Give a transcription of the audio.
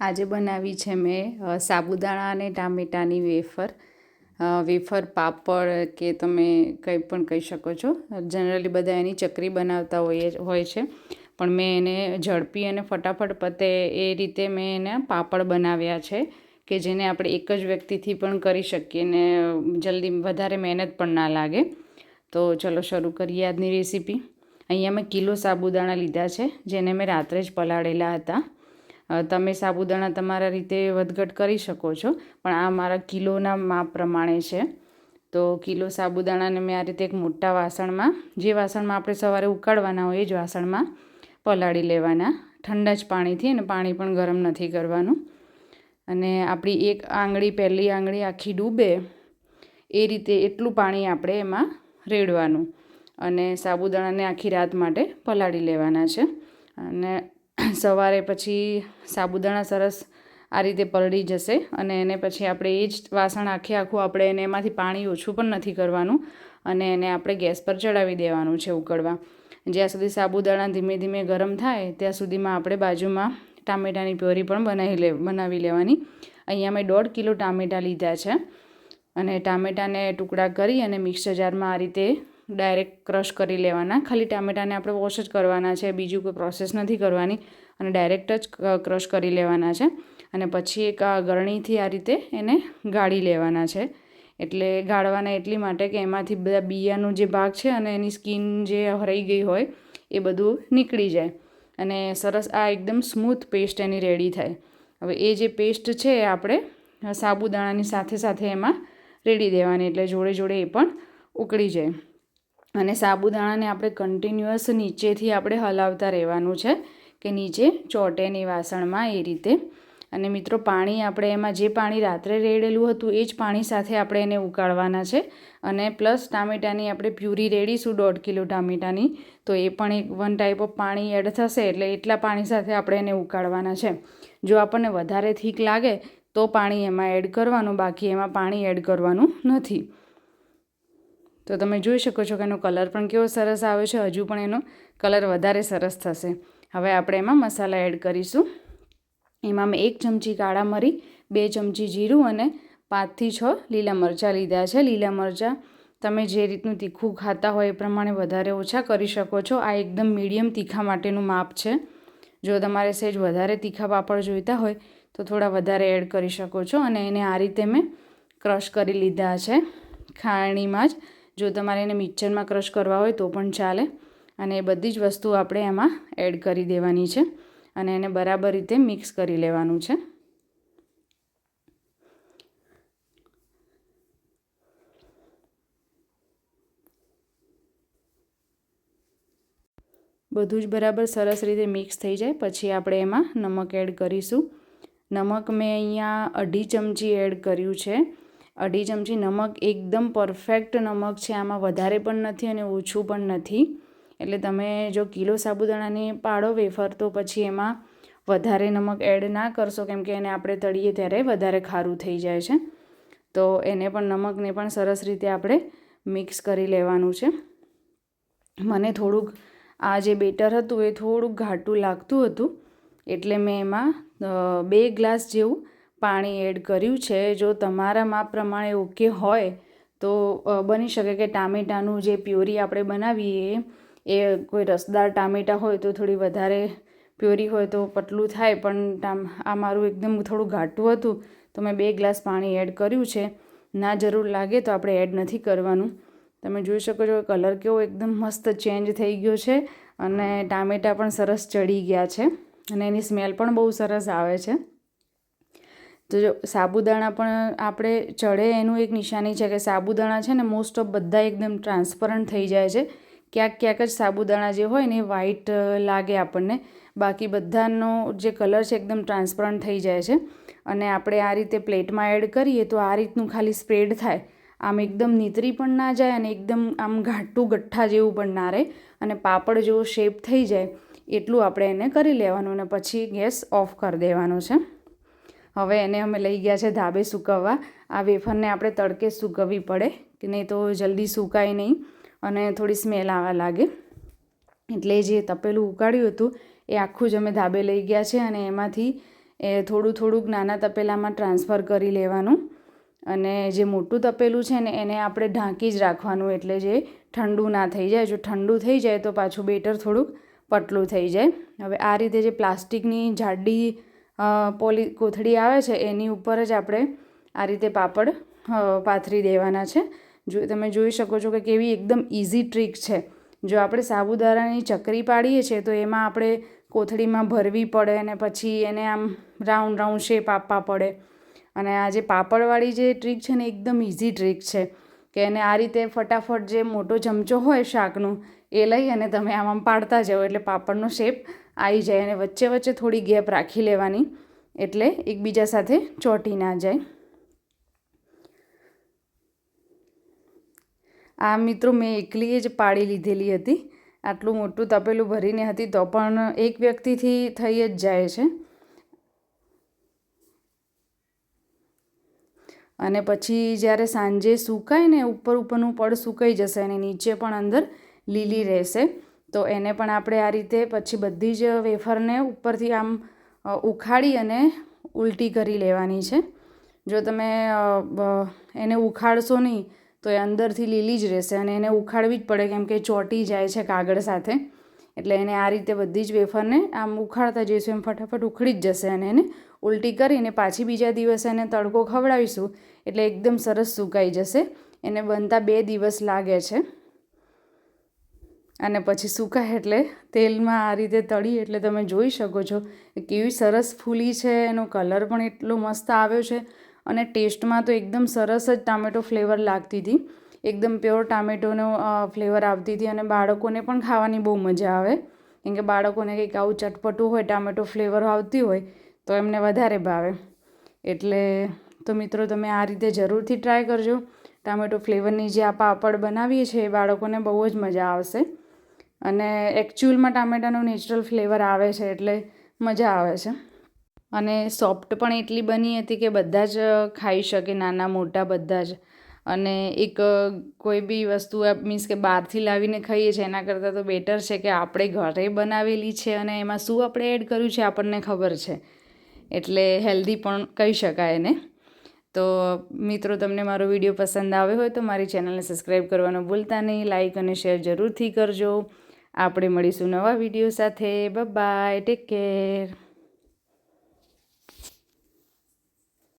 આજે બનાવી છે મેં સાબુદાણા અને ટામેટાની વેફર. વેફર, પાપડ કે તમે કંઈ પણ કહી શકો છો. જનરલી બધા એની ચકરી બનાવતા હોય હોય છે. પણ મેં એને ઝડપી અને ફટાફટ પતે એ રીતે મેં એને પાપડ બનાવ્યા છે કે જેને આપણે એક જ વ્યક્તિથી પણ કરી શકીએ ને જલ્દી વધારે મહેનત પણ ના લાગે. તો ચલો શરૂ કરીએ આજની રેસીપી. અહીંયા મેં કિલો સાબુદાણા લીધા છે, જેને મેં રાત્રે જ પલાળેલા હતા. તમે સાબુદાણા તમારા રીતે વધઘટ કરી શકો છો, પણ આ મારા કિલોના માપ પ્રમાણે છે. તો કિલો સાબુદાણાને મેં આ રીતે એક મોટા વાસણમાં, જે વાસણમાં આપણે સવારે ઉકાળવાના હોય એ જ વાસણમાં પલાળી લેવાના. ઠંડા જ પાણીથી અને પાણી પણ ગરમ નથી કરવાનું. અને આપણી એક આંગળી, પહેલી આંગળી આખી ડૂબે, એ રીતે એટલું પાણી આપણે એમાં રેડવાનું અને સાબુદાણાને આખી રાત માટે પલાળી લેવાના છે. અને સવારે પછી સાબુદાણા સરસ આ રીતે પલળી જશે અને એને પછી આપણે એ જ વાસણ આખે આખું આપણે એને એમાંથી પાણી ઓછું પણ નથી કરવાનું અને એને આપણે ગેસ પર ચડાવી દેવાનું છે ઉકળવા. જ્યાં સુધી સાબુદાણા ધીમે ધીમે ગરમ થાય, ત્યાં સુધીમાં આપણે બાજુમાં ટામેટાની પ્યોરી પણ બનાવી લે, બનાવી લેવાની. અહીંયા મેં દોઢ કિલો ટામેટાં લીધા છે અને ટામેટાને ટુકડા કરી અને મિક્સર જારમાં આ રીતે ડાયરેક્ટ ક્રશ કરી લેવાના. ખાલી ટામેટાને આપણે વોશ જ કરવાના છે, બીજું કોઈ પ્રોસેસ નથી કરવાની. અને ડાયરેક્ટ જ ક્રશ કરી લેવાના છે. અને પછી એક ગરણીથી આ રીતે એને ગાળી લેવાના છે. એટલે ગાળવાના એટલી માટે કે એમાંથી બધા બિયાનો જે ભાગ છે અને એની સ્કીન જે હરાઈ ગઈ હોય, એ બધું નીકળી જાય. અને સરસ આ એકદમ સ્મૂથ પેસ્ટ એની રેડી થાય. હવે એ જે પેસ્ટ છે એ આપણે સાબુદાણાની સાથે સાથે એમાં રેડી દેવાની, એટલે જોડે જોડે એ પણ ઉકળી જાય. અને સાબુદાણાને આપણે કન્ટિન્યુઅસ નીચેથી આપણે હલાવતા રહેવાનું છે કે નીચે ચોટેની વાસણમાં એ રીતે. અને મિત્રો, પાણી આપણે એમાં જે પાણી રાત્રે રેડેલું હતું એ જ પાણી સાથે આપણે એને ઉકાળવાના છે. અને પ્લસ ટામેટાની આપણે પ્યુરી રેડીશું દોઢ કિલો ટામેટાની, તો એ પણ એક વન ટાઈપ ઓફ પાણી એડ થશે એટલે એટલા પાણી સાથે આપણે એને ઉકાળવાના છે. જો આપણને વધારે થીક લાગે, તો પાણી એમાં એડ કરવાનું, બાકી એમાં પાણી એડ કરવાનું નથી. તો તમે જોઈ શકો છો કે એનો કલર પણ કેવો સરસ આવે છે. હજુ પણ એનો કલર વધારે સરસ થશે. હવે આપણે એમાં મસાલા એડ કરીશું. એમાં મેં એક ચમચી કાળા મરી, બે ચમચી જીરું અને પાંચથી છ લીલા મરચાં લીધા છે. લીલા મરચાં તમે જે રીતનું તીખું ખાતા હોય એ પ્રમાણે વધારે ઓછા કરી શકો છો. આ એકદમ મીડિયમ તીખા માટેનું માપ છે. જો તમારે સહેજ વધારે તીખા પાપડ જોઈતા હોય તો થોડા વધારે એડ કરી શકો છો. અને એને આ રીતે મેં ક્રશ કરી લીધા છે. ખાણીમાં જ જો તમારે એને મિક્સરમાં ક્રશ કરવા હોય તો પણ ચાલે. અને એ બધી જ વસ્તુ આપણે એમાં એડ કરી દેવાની છે. અને એને બરાબર રીતે મિક્સ કરી લેવાનું છે. બધું જ બરાબર સરસ રીતે મિક્સ થઈ જાય. પછી આપણે એમાં નમક એડ કરીશું. નમક મેં અહીંયા અઢી ચમચી એડ કર્યું છે. અઢી ચમચી નમક એકદમ પરફેક્ટ નમક છે. આમાં વધારે પણ નથી અને ઓછું પણ નથી. એટલે તમે જો કિલો સાબુદાણાની પાડો વેફર, તો પછી એમાં વધારે નમક એડ ના કરશો, કેમ કે એને આપણે તળીએ ત્યારે વધારે ખારું થઈ જાય છે. તો એને પણ નમકને પણ સરસ રીતે આપણે મિક્સ કરી લેવાનું છે. મને થોડુંક આ જે બેટર હતું એ થોડુંક ઘાટું લાગતું હતું. એટલે મેં એમાં બે ગ્લાસ જેવું પાણી એડ કર્યું છે, જો તમારા માપ પ્રમાણે ઓકે હોય, તો બની શકે કે ટામેટાનું જે પ્યોરી આપણે બનાવીએ, એ કોઈ રસદાર ટામેટાં હોય તો થોડી વધારે પ્યોરી હોય તો પતલું થાય, પણ આ મારું એકદમ થોડું ઘાટું હતું, તો મેં બે ગ્લાસ પાણી એડ કર્યું છે. ના જરૂર લાગે તો આપણે એડ નથી કરવાનું. તમે જોઈ શકો છો કલર કેવો એકદમ મસ્ત ચેન્જ થઈ ગયો છે અને ટામેટાં પણ સરસ ચડી ગયા છે અને એની સ્મેલ પણ બહુ સરસ આવે છે. તો જો સાબુદાણા પણ આપણે ચડે એનું એક નિશાની છે કે સાબુદાણા છે ને મોસ્ટ ઓફ બધા એકદમ ટ્રાન્સપરન્ટ થઈ જાય છે. ક્યાંક ક્યાંક જ સાબુદાણા જે હોય ને એ વ્હાઈટ લાગે આપણને. બાકી બધાનો જે કલર છે એકદમ ટ્રાન્સપરન્ટ થઈ જાય છે. અને આપણે આ રીતે પ્લેટમાં એડ કરીએ તો આ રીતનું ખાલી સ્પ્રેડ થાય. આમ એકદમ નીતરી પણ ના જાય અને એકદમ આમ ઘાટું ગઠ્ઠા જેવું પણ ના રહે. અને પાપડ જેવો શેપ થઈ જાય, એટલું આપણે એને કરી લેવાનું અને પછી ગેસ ઓફ કરી દેવાનો છે. હવે એને અમે લઈ ગયા છે ધાબે સૂકવવા. આ વેફરને આપણે તડકે સૂકવવી પડે, કે નહીં તો જલ્દી સુકાય નહીં અને થોડી સ્મેલ આવવા લાગે. એટલે જે તપેલું ઉકાળ્યું હતું, એ આખું જ અમે ધાબે લઈ ગયા છે અને એમાંથી એ થોડું થોડુંક નાના તપેલામાં ટ્રાન્સફર કરી લેવાનું. અને જે મોટું તપેલું છે ને, એને આપણે ઢાંકી જ રાખવાનું. એટલે જે ઠંડુ ના થઈ જાય, જો ઠંડુ થઈ જાય તો પાછું બેટર થોડુંક પતલું થઈ જાય. હવે આ રીતે જે પ્લાસ્ટિકની જાડી પોલી કોથળી આવે છે, એની ઉપર જ આપણે આ રીતે પાપડ પાથરી દેવાના છે. જો, તમે જોઈ શકો છો કે કેવી એકદમ ઇઝી ટ્રીક છે. જો આપણે સાબુદાણાની ચકરી પાડીએ છીએ, તો એમાં આપણે કોથળીમાં ભરવી પડે અને પછી એને આમ રાઉન્ડ રાઉન્ડ શેપ આપવા પડે. અને આ જે પાપડવાળી જે ટ્રીક છે ને, એકદમ ઇઝી ટ્રીક છે. કે એને આ રીતે ફટાફટ જે મોટો ચમચો હોય શાકનું, એ લઈ અને તમે આમ આમ પાડતા જાઓ. એટલે પાપડનો શેપ આવી જાય અને વચ્ચે વચ્ચે થોડી ગેપ રાખી લેવાની, એટલે એકબીજા સાથે ચોંટી ના જાય. આ મિત્રો મેં એકલીએ જ પાડી લીધેલી હતી. આટલું મોટું તપેલું ભરીને હતી તો પણ એક વ્યક્તિથી થઈ જ જાય છે. અને પછી જ્યારે સાંજે સુકાય ને ઉપર ઉપરનું પડ સુકાઈ જશે અને નીચે પણ અંદર લીલી રહેશે, તો એને પણ આપણે આ રીતે પછી બધી જ વેફરને ઉપરથી આમ ઉખાડી અને ઉલટી કરી લેવાની છે. જો તમે એને ઉખાડશો નહીં, તો એ અંદરથી લીલી જ રહેશે અને એને ઉખાડવી જ પડે કેમ કે ચોંટી જાય છે કાગળ સાથે. એટલે એને આ રીતે બધી જ વેફરને આમ ઉખાડતા જઈશું, એમ ફટાફટ ઉખડી જ જશે અને એને ઉલટી કરીને પાછી બીજા દિવસે એને તડકો ખવડાવીશું, એટલે એકદમ સરસ સુકાઈ જશે. એને બનતા બે દિવસ લાગે છે. અને પછી સુકાય એટલે તેલમાં આ રીતે તળી, એટલે તમે જોઈ શકો છો કેવી સરસ ફૂલી છે, એનો કલર પણ એટલો મસ્ત આવ્યો છે. અને ટેસ્ટમાં તો એકદમ સરસ જ ટામેટો ફ્લેવર લાગતી હતી. એકદમ પ્યોર ટામેટોનો ફ્લેવર આવતી હતી અને બાળકોને પણ ખાવાની બહુ મજા આવે. કેમ કે બાળકોને કંઈક આવું ચટપટું હોય, ટામેટો ફ્લેવર આવતી હોય તો એમને વધારે ભાવે. એટલે તો મિત્રો તમે આ રીતે જરૂરથી ટ્રાય કરજો. ટામેટો ફ્લેવરની જે આ પાપડ બનાવીએ છીએ એ બાળકોને બહુ જ મજા આવશે. અને એકચ્યુઅલમાં ટામેટાનો નેચરલ ફ્લેવર આવે છે એટલે મજા આવે છે. અને સોફ્ટ પણ એટલી બની હતી કે બધા જ ખાઈ શકે, નાના મોટા બધા જ. અને એક કોઈ બી વસ્તુ મીન્સ કે બહારથી લાવીને ખાઈએ છીએ, એના કરતાં તો બેટર છે કે આપણે ઘરે બનાવેલી છે અને એમાં શું આપણે એડ કર્યું છે આપણને ખબર છે. એટલે હેલ્ધી પણ કહી શકાય એને. તો મિત્રો, તમને મારો વીડિયો પસંદ આવ્યો હોય તો મારી ચેનલને સબસ્ક્રાઈબ કરવાનું ભૂલતા નહીં. લાઇક અને શેર જરૂરથી કરજો. આપણે મળીશું નવા વીડિયો સાથે. Bye take care